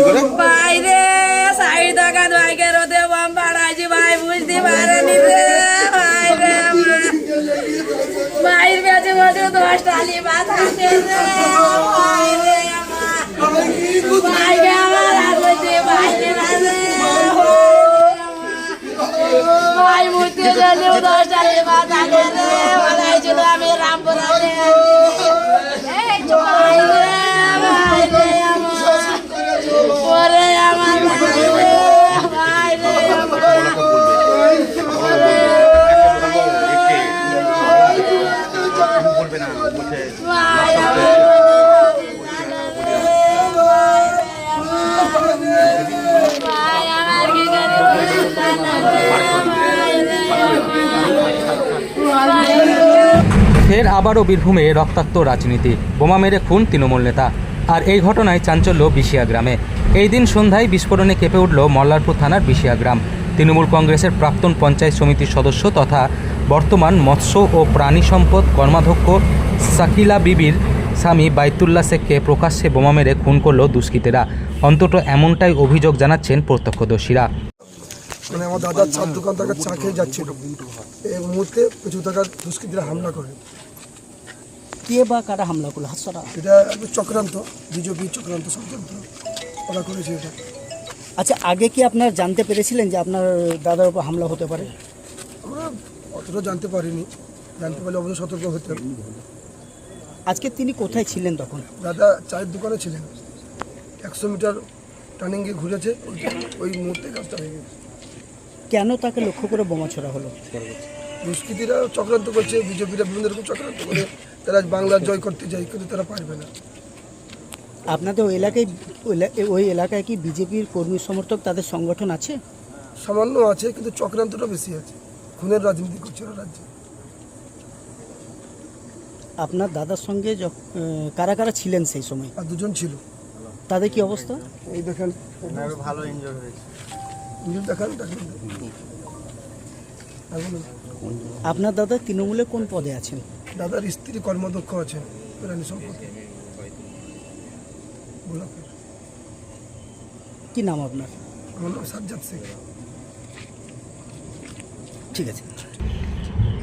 কি করে? বাইরে সাইড টাকা দোয়াইকে রোদে বাম বাড়াইছি ভাই, বুঝতে পারেনি রে বাইরে বাইর বেঁচে বসে দশ টালি মাথা রে বাইরে ভাইকে আমার। আসবে বাইরে রে ভাই মুখতে গেলেও দশ টালি মাথা রে বলাইছিল আমি রামপুরাতে ফের আবারও বীরভূমে রক্তাক্ত রাজনীতি। বোমা মেরে খুন তৃণমূল নেতা। আর এই ঘটনায় চাঞ্চল্য বিশিয়া গ্রামে। এই দিন সন্ধ্যায় বিস্ফোরণে কেঁপে উঠল মল্লারপুর থানার বিশিয়া গ্রাম। তৃণমূল কংগ্রেসের প্রাক্তন পঞ্চায়েত সমিতির সদস্য তথা বর্তমান মৎস্য ও প্রাণী সম্পদ কর্মাধ্যক্ষ সাকিলা বিবির স্বামী বাইতুল্লা শেখকে প্রকাশ্যে বোমা মেরে খুন করল দুষ্কৃতীরা। অন্তত এমনটাই অভিযোগ জানাচ্ছেন প্রত্যক্ষদর্শীরা। মানে আমার দাদার চার দোকান থেকে চা খেয়ে যাচ্ছিল। এই মুহূর্তে কিছু টাকার দুষ্কৃতীরা হামলা করে। কে বা কারা হামলা করল? হাতসারা এটা চক্রান্ত বিজেপি চক্রান্ত চক্রান্ত ওরা করেছে এটা। আচ্ছা আগে কি আপনার জানতে পেরেছিলেন যে আপনার দাদার উপর হামলা হতে পারে? আমরা অতটা জানতে পারিনি। জানতে পারলে অবশ্যই সতর্ক হতাম আজকে তিনি কোথায় ছিলেন তখন? দাদা চায়ের দোকানে ছিলেন। একশো মিটার টার্নিংয়ে ঘুরেছে ওই- ওই মুহূর্তে কাজটা হয়ে গেছে। কেন তাকে লক্ষ্য করে বোমা ছোড়া হলো? দুষ্কৃতীরা চক্রান্ত করছে বিজেপিরা বিভিন্ন রকম চক্রান্ত করে। তারা বাংলা জয় করতে যায় কিন্তু তারা পারবে না। আপনাদের ওই এলাকায় ওই ওই এলাকায় কি বিজেপির কর্মী সমর্থক তাদের সংগঠন আছে? সামান্য আছে কিন্তু চক্রান্তটা বেশি আছে। খুনের রাজনীতি করছে ওরা রাজ্যে। আপনার দাদার সঙ্গে কারা কারা ছিলেন সেই সময়? আর দুজন ছিল। তাদের কি অবস্থা? এই দেখেন। ভালো এনজয় হয়েছে। দেখান দেখেন। আপনার দাদা তৃণমূলে কোন পদে আছেন? দাদার স্ত্রী কর্মদক্ষ আছেন প্রাণী সম্পদে। কি নাম আপনার? আমার নাম সাজ্জাদ শেখ। ঠিক আছে।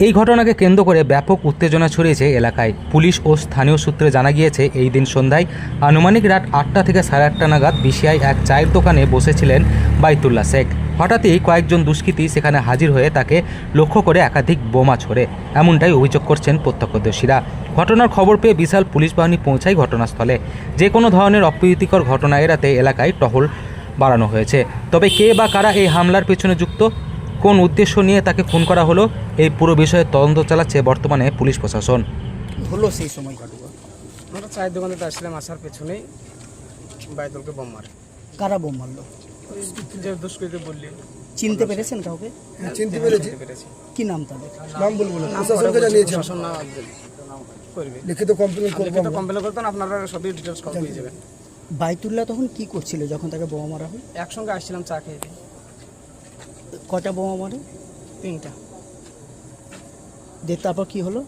এই ঘটনাকে কেন্দ্র করে ব্যাপক উত্তেজনা ছড়িয়েছে এলাকায়। পুলিশ ও স্থানীয় সূত্রে জানা গিয়েছে এই দিন সন্ধ্যায় আনুমানিক রাত আটটা থেকে সাড়ে আটটা নাগাদ বিশিয়ায় এক চায়ের দোকানে বসেছিলেন বাইতুল্লাহ শেখ। হঠাৎই কয়েকজন দুষ্কৃতী সেখানে হাজির হয়ে তাকে লক্ষ্য করে একাধিক বোমা ছোড়ে। এমনটাই অভিযোগ করছেন প্রত্যক্ষদর্শীরা। ঘটনার খবর পেয়ে বিশাল পুলিশ বাহিনী পৌঁছায় ঘটনাস্থলে। যে কোনো ধরনের অপ্রীতিকর ঘটনা এড়াতে এলাকায় টহল বাড়ানো হয়েছে। তবে কে বা কারা এই হামলার পেছনে যুক্ত কোন উদ্দেশ্য নিয়ে তাকে খুন করা হলো এই পুরো বিষয়ে তদন্ত চালাচ্ছে বর্তমানে পুলিশ প্রশাসন। হলো সেই সময় আমরা চায়ের দোকানে আসছিলাম আসার পেছনেই বাইদলকে বোম মারে। কারা বোম মারলো? বললি চিনতে পেরেছেন কাউকে? হ্যাঁ, চিনতে পেরেছি। কি নাম তাদের? নাম বলব না প্রশাসনকে জানিয়েছি প্রশাসন না করবে। লিখিত কমপ্লেন করব লিখিত কমপ্লেন করতেন আপনারা সবই ডিটেলস কল পেয়ে যাবেন বাইতুল্লাহ তখন কি করছিল যখন তাকে বোমা মারা হয়? একসঙ্গে আসছিলাম চা খেয়ে কটা বোমা মারে? তিনটা। দিয়ে তারপর কি হলো?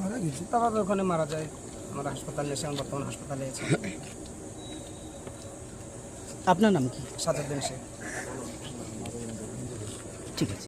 মারা গেছে। তারপর ওখানে মারা যায়। আমরা হাসপাতালে এসে আমি বর্তমান হাসপাতালে আছি। আপনার নাম কি? সাজাদ্দিন দিন সে ঠিক আছে।